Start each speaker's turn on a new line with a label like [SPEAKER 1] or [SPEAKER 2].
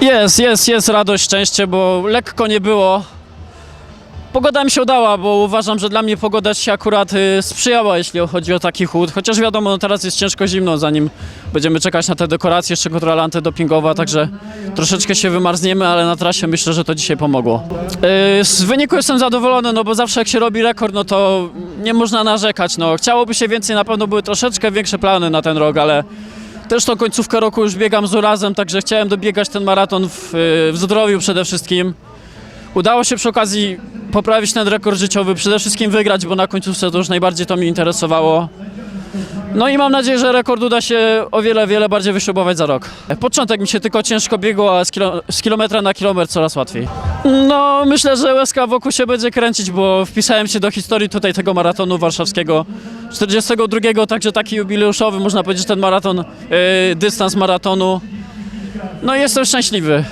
[SPEAKER 1] Jest, jest, jest radość, szczęście, bo lekko nie było. Pogoda mi się udała, bo uważam, że dla mnie pogoda się akurat y, sprzyjała, jeśli chodzi o taki chód. Chociaż wiadomo, no teraz jest ciężko zimno, zanim będziemy czekać na te dekoracje, jeszcze kontrola antydopingowa, także troszeczkę się wymarzniemy, ale na trasie myślę, że to dzisiaj pomogło. Y, z wyniku jestem zadowolony, no bo zawsze jak się robi rekord, no to nie można narzekać. No, chciałoby się więcej, na pewno były troszeczkę większe plany na ten rok, ale też tą końcówkę roku już biegam z urazem, także chciałem dobiegać ten maraton w, w zdrowiu przede wszystkim. Udało się przy okazji poprawić ten rekord życiowy, przede wszystkim wygrać, bo na końcówce to już najbardziej to mnie interesowało. No i mam nadzieję, że rekord uda się o wiele, wiele bardziej wyśrubować za rok. Początek mi się tylko ciężko biegło, a z, kilo, z kilometra na kilometr coraz łatwiej. No myślę, że łezka wokół się będzie kręcić, bo wpisałem się do historii tutaj tego maratonu warszawskiego 42, także taki jubileuszowy, można powiedzieć, ten maraton, yy, dystans maratonu. No jestem szczęśliwy.